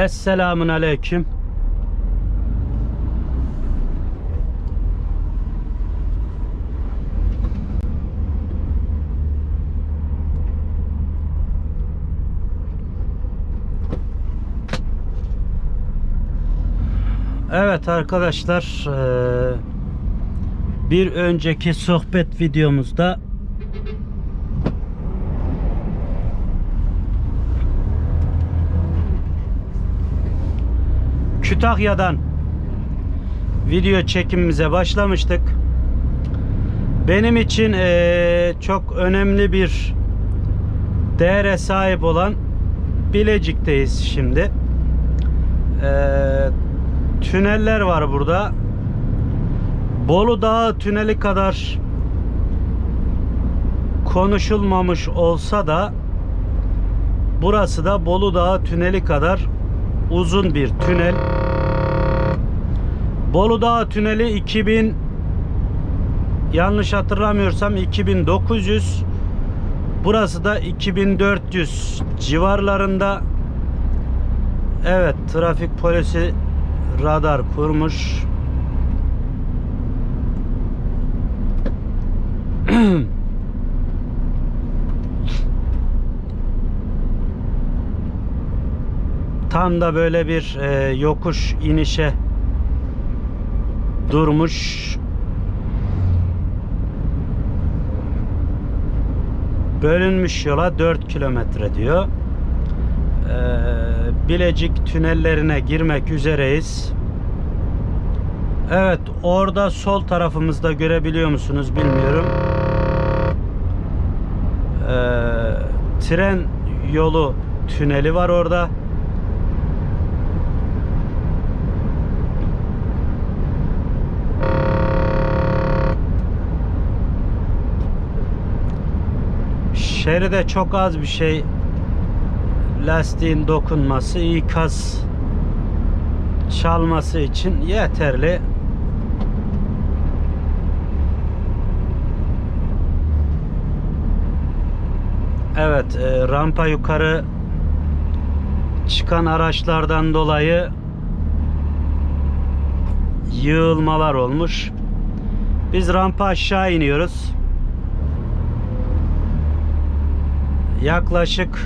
Esselamun Aleyküm. Evet arkadaşlar eee, bir önceki sohbet videomuzda Kütahya'dan video çekimimize başlamıştık. Benim için eee, çok önemli bir değere sahip olan Bilecik'teyiz şimdi. Eee, tüneller var burada. Bolu Dağı tüneli kadar konuşulmamış olsa da burası da Bolu Dağı tüneli kadar uzun bir tünel. Bolu Dağı tüneli 2000 yanlış hatırlamıyorsam 2900 burası da 2400 civarlarında Evet trafik polisi radar kurmuş. Tam da böyle bir e, yokuş inişe durmuş. Bölünmüş yola 4 kilometre diyor. Ee, Bilecik tünellerine girmek üzereyiz. Evet orada sol tarafımızda görebiliyor musunuz bilmiyorum. Ee, tren yolu tüneli var orada. Şeride çok az bir şey lastiğin dokunması ikaz çalması için yeterli. Evet, e, rampa yukarı çıkan araçlardan dolayı yığılmalar olmuş. Biz rampa aşağı iniyoruz. Yaklaşık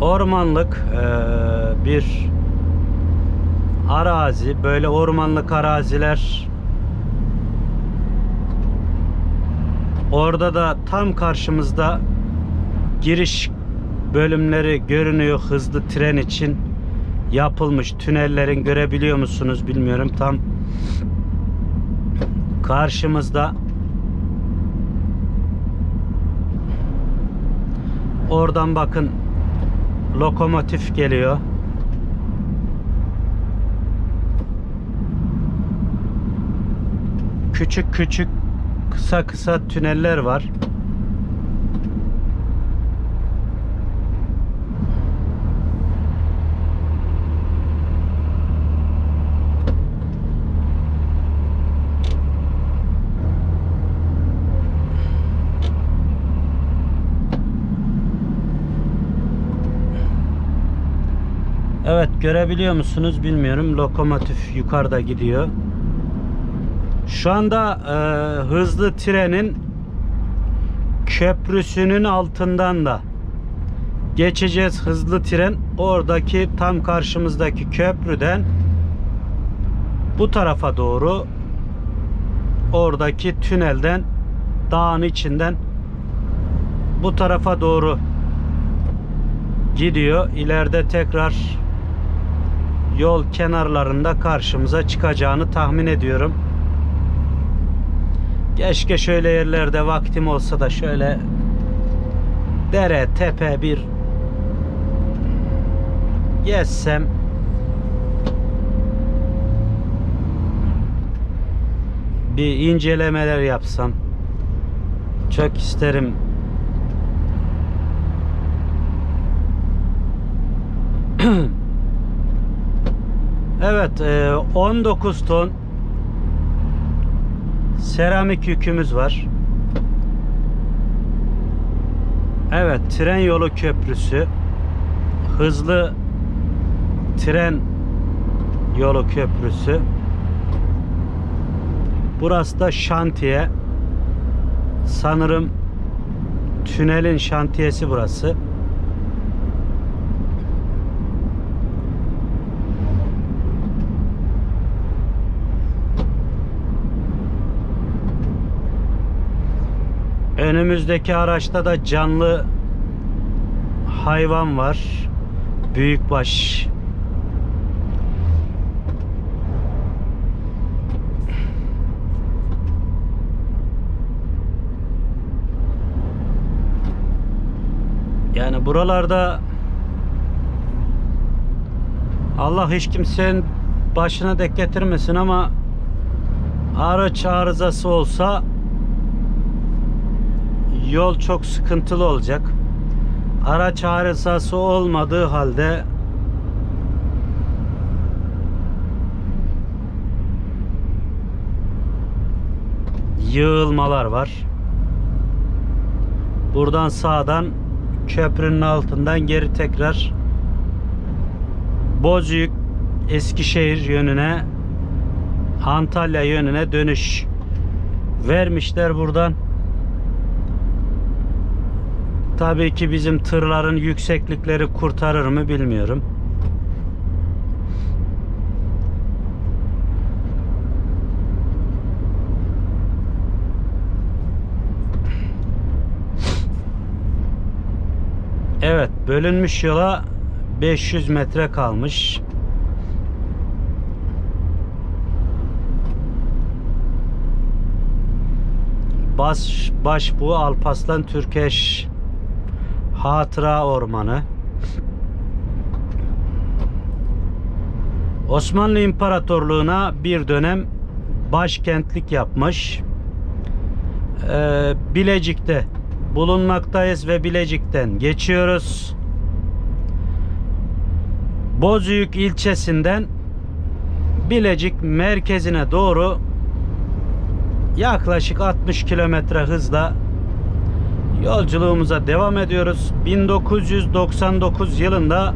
ormanlık eee, bir arazi böyle ormanlık araziler orada da tam karşımızda giriş bölümleri görünüyor hızlı tren için yapılmış tünellerin görebiliyor musunuz bilmiyorum tam karşımızda oradan bakın lokomotif geliyor. Küçük küçük kısa kısa tüneller var. Evet görebiliyor musunuz bilmiyorum. Lokomotif yukarıda gidiyor. Şu anda e, hızlı trenin köprüsünün altından da geçeceğiz hızlı tren. Oradaki tam karşımızdaki köprüden bu tarafa doğru oradaki tünelden dağın içinden bu tarafa doğru gidiyor. İleride tekrar yol kenarlarında karşımıza çıkacağını tahmin ediyorum. Keşke şöyle yerlerde vaktim olsa da şöyle dere, tepe bir gezsem. Bir incelemeler yapsam. Çok isterim Evet, e, 19 ton seramik yükümüz var. Evet, tren yolu köprüsü. Hızlı tren yolu köprüsü. Burası da şantiye. Sanırım tünelin şantiyesi burası. Önümüzdeki araçta da canlı hayvan var. Büyükbaş. Yani buralarda Allah hiç kimsenin başına dek getirmesin ama araç arızası olsa yol çok sıkıntılı olacak. Araç arızası olmadığı halde yığılmalar var. Buradan sağdan köprünün altından geri tekrar Bozüyük Eskişehir yönüne Antalya yönüne dönüş vermişler buradan. Tabii ki bizim tırların yükseklikleri kurtarır mı bilmiyorum. Evet, bölünmüş yola 500 metre kalmış. Baş, Başbuğ Alpaslan Türkeş Hatıra Ormanı. Osmanlı İmparatorluğu'na bir dönem başkentlik yapmış. Ee, Bilecik'te bulunmaktayız ve Bilecik'ten geçiyoruz. Bozüyük ilçesinden Bilecik merkezine doğru yaklaşık 60 kilometre hızla yolculuğumuza devam ediyoruz. 1999 yılında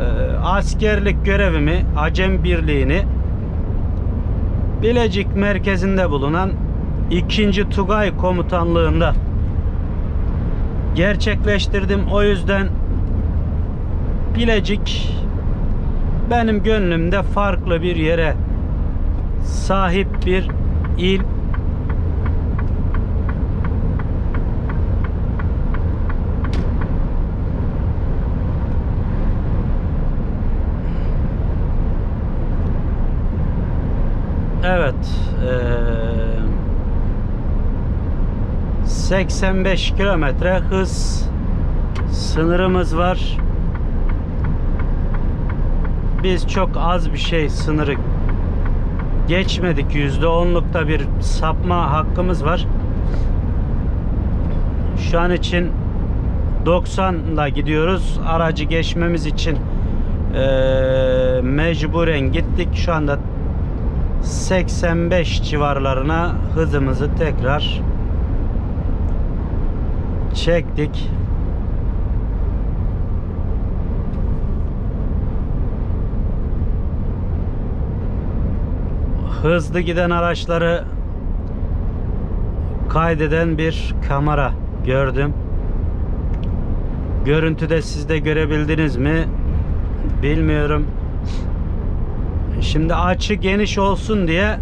e, askerlik görevimi Acem Birliği'ni Bilecik merkezinde bulunan 2. Tugay Komutanlığında gerçekleştirdim. O yüzden Bilecik benim gönlümde farklı bir yere sahip bir il. Evet. eee 85 kilometre hız sınırımız var. Biz çok az bir şey sınırı geçmedik. Yüzde onlukta bir sapma hakkımız var. Şu an için 90 ile gidiyoruz. Aracı geçmemiz için eee, mecburen gittik. Şu anda 85 civarlarına hızımızı tekrar çektik. Hızlı giden araçları kaydeden bir kamera gördüm. Görüntüde siz de görebildiniz mi? Bilmiyorum. Şimdi açı geniş olsun diye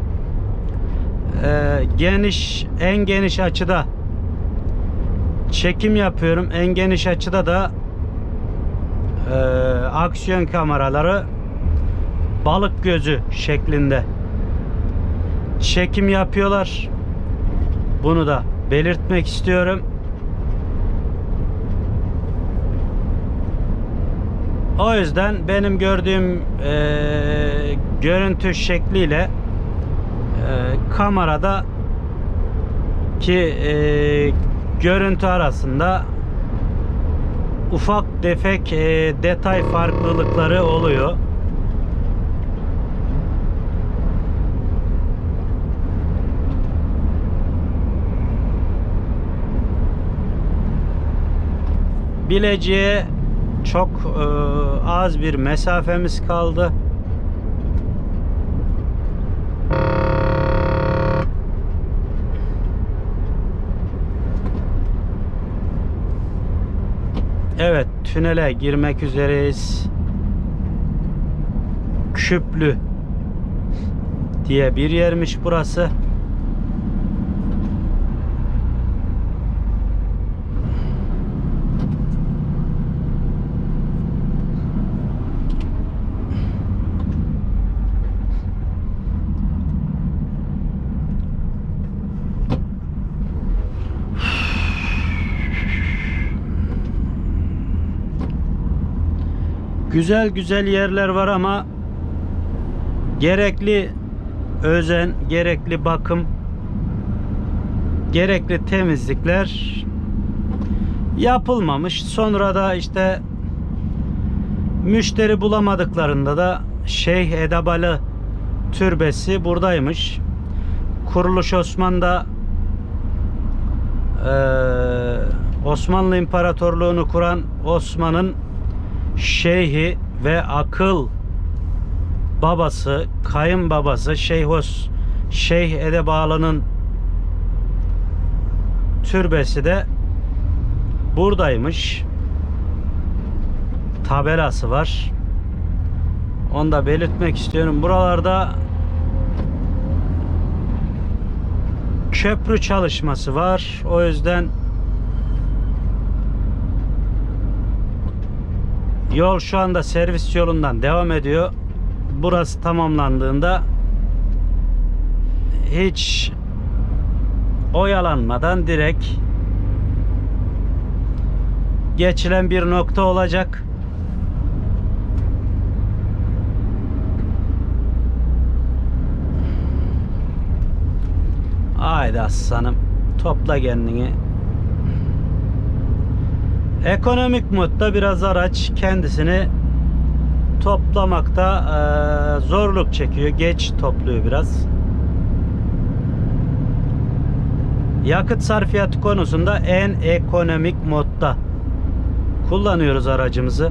e, geniş en geniş açıda çekim yapıyorum. En geniş açıda da e, aksiyon kameraları balık gözü şeklinde çekim yapıyorlar. Bunu da belirtmek istiyorum. O yüzden benim gördüğüm e, görüntü şekliyle e, kamerada ki e, görüntü arasında ufak tefek e, detay farklılıkları oluyor. Bilecik'e çok e, az bir mesafemiz kaldı. Evet, tünele girmek üzereyiz. Küplü diye bir yermiş burası. Güzel güzel yerler var ama gerekli özen, gerekli bakım, gerekli temizlikler yapılmamış. Sonra da işte müşteri bulamadıklarında da Şeyh Edebalı türbesi buradaymış. Kuruluş Osman'da eee, Osmanlı İmparatorluğunu kuran Osman'ın şeyhi ve akıl babası, kayınbabası Şeyhos Şeyh Edebalı'nın türbesi de buradaymış. Tabelası var. Onu da belirtmek istiyorum. Buralarda köprü çalışması var. O yüzden Yol şu anda servis yolundan devam ediyor. Burası tamamlandığında hiç oyalanmadan direkt geçilen bir nokta olacak. Haydi aslanım topla kendini. Ekonomik modda biraz araç kendisini toplamakta eee, zorluk çekiyor. Geç topluyor biraz. Yakıt sarfiyatı konusunda en ekonomik modda kullanıyoruz aracımızı.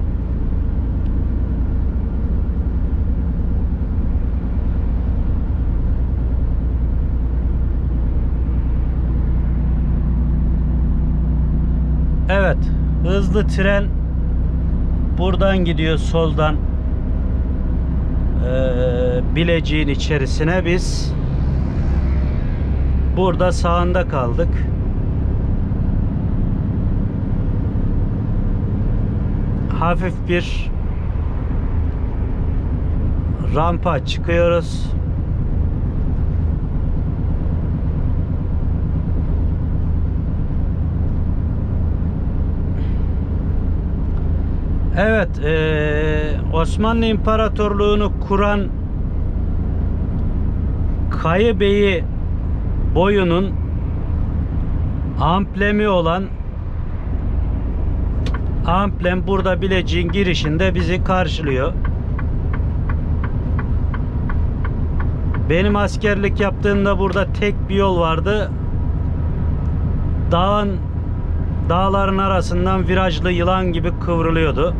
Evet, hızlı tren buradan gidiyor soldan ee, Bilecik'in içerisine biz burada sağında kaldık. Hafif bir rampa çıkıyoruz. Evet, eee, Osmanlı İmparatorluğunu kuran Kayı Bey'i boyunun amblemi olan amblem burada Bilecik'in girişinde bizi karşılıyor. Benim askerlik yaptığımda burada tek bir yol vardı. Dağın dağların arasından virajlı yılan gibi kıvrılıyordu.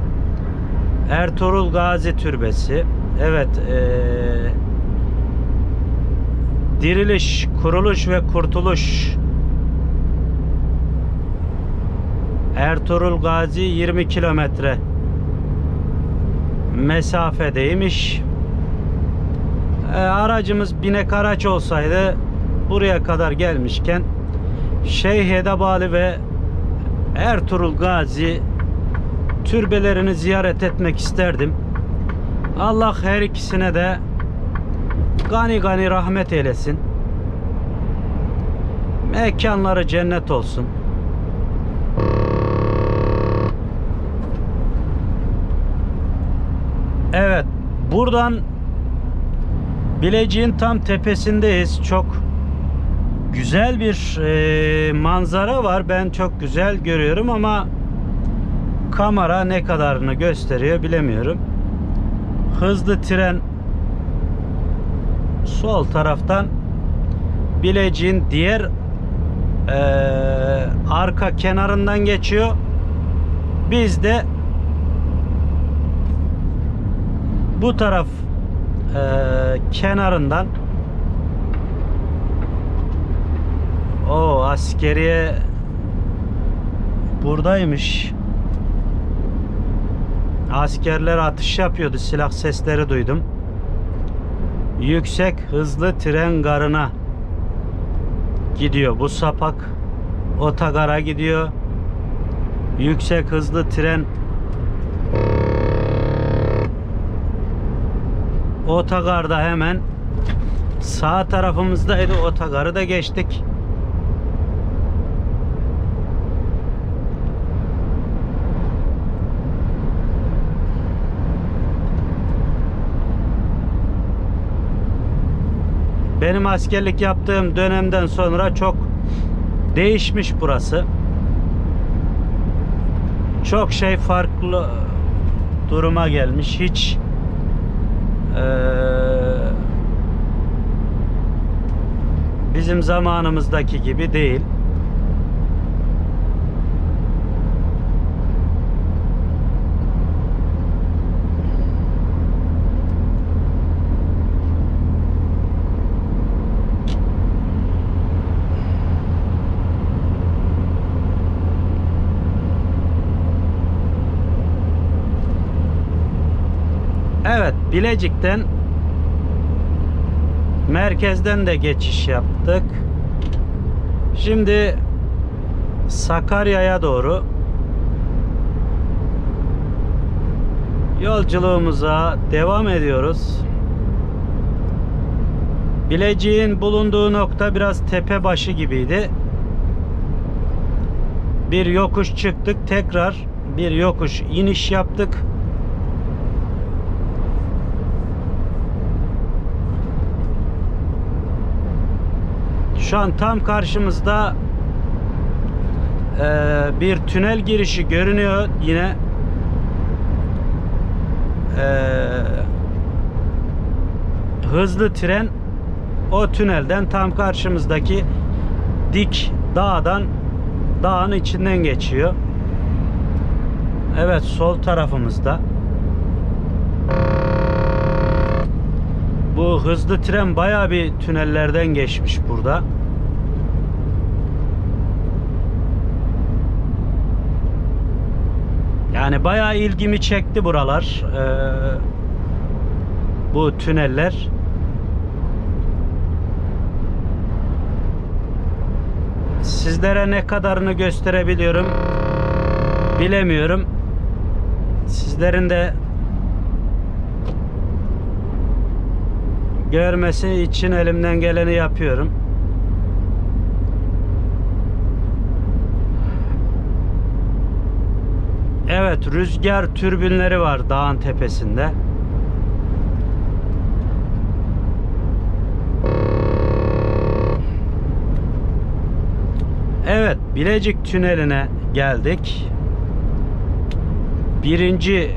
Ertuğrul Gazi Türbesi. Evet, eee, diriliş, kuruluş ve kurtuluş. Ertuğrul Gazi 20 kilometre mesafedeymiş. E, aracımız binek araç olsaydı buraya kadar gelmişken Şeyh Edebali ve Ertuğrul Gazi türbelerini ziyaret etmek isterdim. Allah her ikisine de gani gani rahmet eylesin. Mekanları cennet olsun. Evet, buradan Bilecik'in tam tepesindeyiz. Çok güzel bir e, manzara var. Ben çok güzel görüyorum ama kamera ne kadarını gösteriyor bilemiyorum. Hızlı tren sol taraftan Bilecik'in diğer e, arka kenarından geçiyor. Biz de bu taraf eee, kenarından o askeriye buradaymış. Askerler atış yapıyordu. Silah sesleri duydum. Yüksek hızlı tren garına gidiyor. Bu sapak otogara gidiyor. Yüksek hızlı tren otogarda hemen sağ tarafımızdaydı. Otogarı da geçtik. Benim askerlik yaptığım dönemden sonra çok değişmiş burası. Çok şey farklı duruma gelmiş. Hiç eee, bizim zamanımızdaki gibi değil. Evet, Bilecik'ten merkezden de geçiş yaptık. Şimdi Sakarya'ya doğru yolculuğumuza devam ediyoruz. Bilecik'in bulunduğu nokta biraz tepe başı gibiydi. Bir yokuş çıktık, tekrar bir yokuş iniş yaptık. Şu an tam karşımızda eee, bir tünel girişi görünüyor yine. Eee, hızlı tren o tünelden tam karşımızdaki dik dağdan dağın içinden geçiyor. Evet sol tarafımızda. Bu hızlı tren bayağı bir tünellerden geçmiş burada. Yani bayağı ilgimi çekti buralar. Ee, bu tüneller. Sizlere ne kadarını gösterebiliyorum bilemiyorum. Sizlerin de görmesi için elimden geleni yapıyorum. Evet, rüzgar türbinleri var dağın tepesinde. Evet, Bilecik Tüneli'ne geldik. Birinci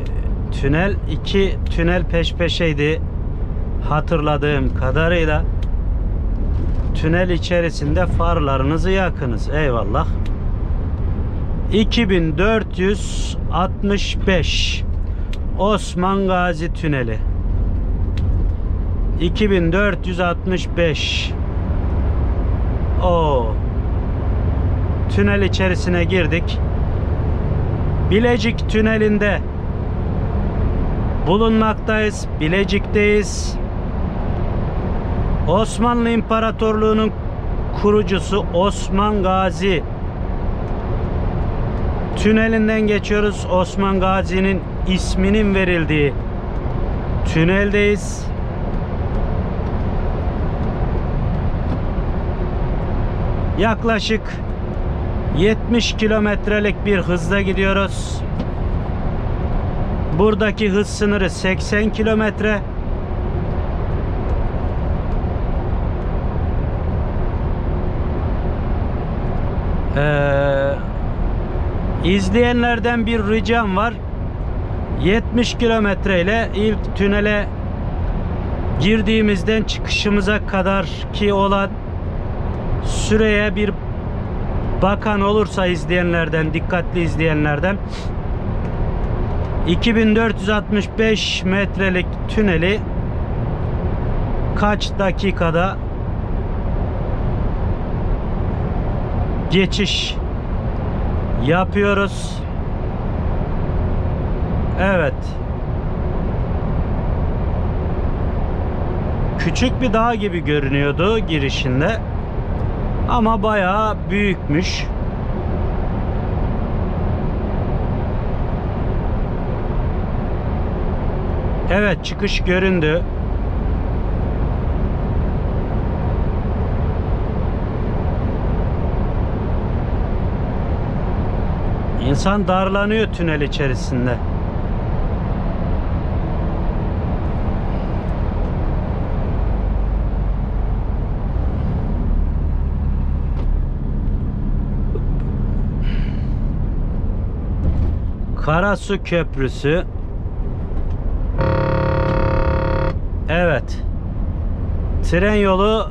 tünel, iki tünel peş peşeydi hatırladığım kadarıyla. Tünel içerisinde farlarınızı yakınız. Eyvallah. 2465 Osman Gazi Tüneli 2465 O Tünel içerisine girdik. Bilecik Tüneli'nde bulunmaktayız. Bilecik'teyiz. Osmanlı İmparatorluğu'nun kurucusu Osman Gazi tünelinden geçiyoruz. Osman Gazi'nin isminin verildiği tüneldeyiz. Yaklaşık 70 kilometrelik bir hızla gidiyoruz. Buradaki hız sınırı 80 kilometre. Ee, izleyenlerden bir ricam var. 70 kilometre ile ilk tünele girdiğimizden çıkışımıza kadar ki olan süreye bir bakan olursa izleyenlerden, dikkatli izleyenlerden 2465 metrelik tüneli kaç dakikada geçiş yapıyoruz. Evet. Küçük bir dağ gibi görünüyordu girişinde. Ama bayağı büyükmüş. Evet çıkış göründü. İnsan darlanıyor tünel içerisinde. Karasu Köprüsü. Evet. Tren yolu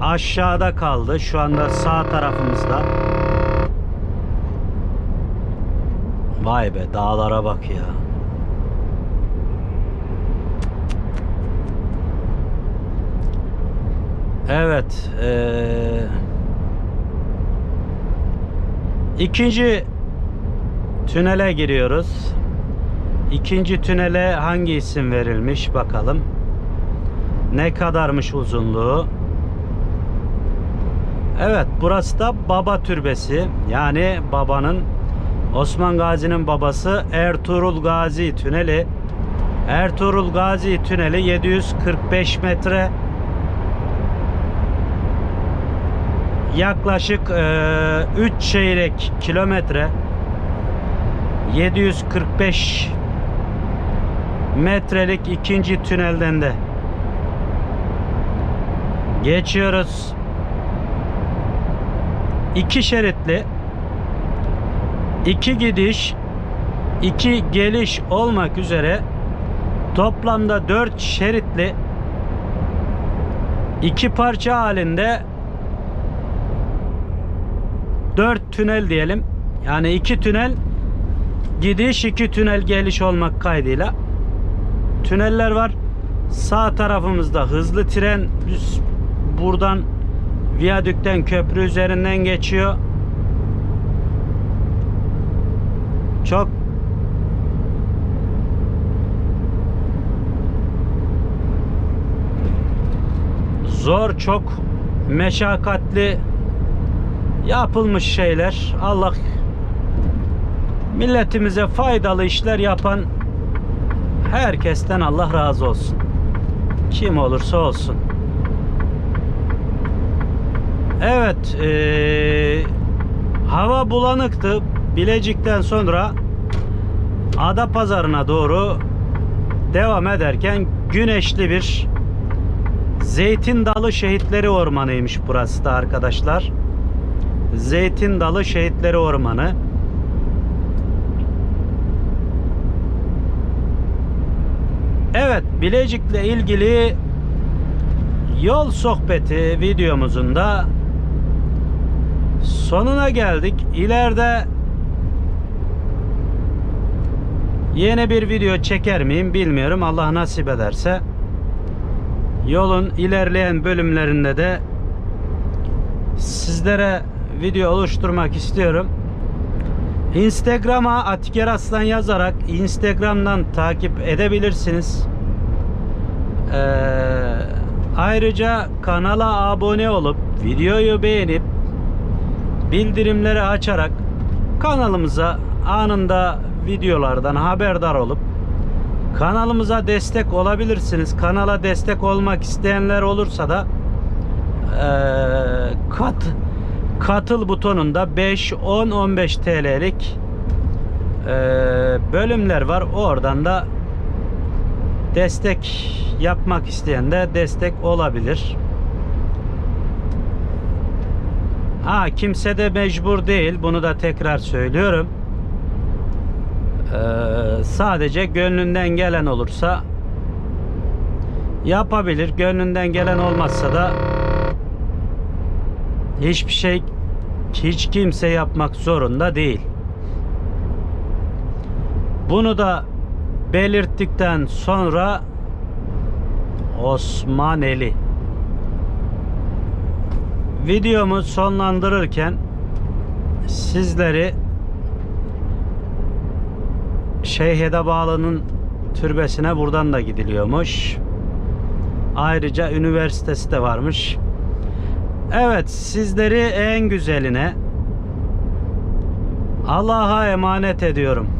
aşağıda kaldı. Şu anda sağ tarafımızda. Vay be dağlara bak ya. Evet. eee, ikinci tünele giriyoruz. İkinci tünele hangi isim verilmiş bakalım. Ne kadarmış uzunluğu? Evet burası da Baba Türbesi. Yani babanın Osman Gazi'nin babası Ertuğrul Gazi Tüneli. Ertuğrul Gazi Tüneli 745 metre. Yaklaşık 3 çeyrek kilometre. 745 metrelik ikinci tünelden de geçiyoruz. İki şeritli iki gidiş iki geliş olmak üzere toplamda dört şeritli iki parça halinde dört tünel diyelim. Yani iki tünel gidiş iki tünel geliş olmak kaydıyla tüneller var. Sağ tarafımızda hızlı tren buradan viyadükten köprü üzerinden geçiyor. Çok zor, çok meşakkatli yapılmış şeyler. Allah milletimize faydalı işler yapan herkesten Allah razı olsun. Kim olursa olsun. Evet, eee, hava bulanıktı. Bilecik'ten sonra Ada Pazarına doğru devam ederken güneşli bir Zeytin Dalı Şehitleri Ormanı'ymış burası da arkadaşlar. Zeytin Dalı Şehitleri Ormanı. Evet, Bilecik'le ilgili yol sohbeti videomuzun da sonuna geldik. İleride yeni bir video çeker miyim bilmiyorum. Allah nasip ederse yolun ilerleyen bölümlerinde de sizlere video oluşturmak istiyorum. Instagram'a Atiker Aslan yazarak Instagram'dan takip edebilirsiniz. Ee, ayrıca kanala abone olup videoyu beğenip bildirimleri açarak kanalımıza anında videolardan haberdar olup kanalımıza destek olabilirsiniz. Kanala destek olmak isteyenler olursa da ee, kat katıl butonunda 5, 10, 15 TL'lik ee, bölümler var. Oradan da destek yapmak isteyen de destek olabilir. Ha kimse de mecbur değil. Bunu da tekrar söylüyorum. Ee, sadece gönlünden gelen olursa yapabilir. Gönlünden gelen olmazsa da hiçbir şey hiç kimse yapmak zorunda değil. Bunu da belirttikten sonra Osmaneli videomu sonlandırırken sizleri Şeyh Edebalı'nın türbesine buradan da gidiliyormuş. Ayrıca üniversitesi de varmış. Evet sizleri en güzeline Allah'a emanet ediyorum.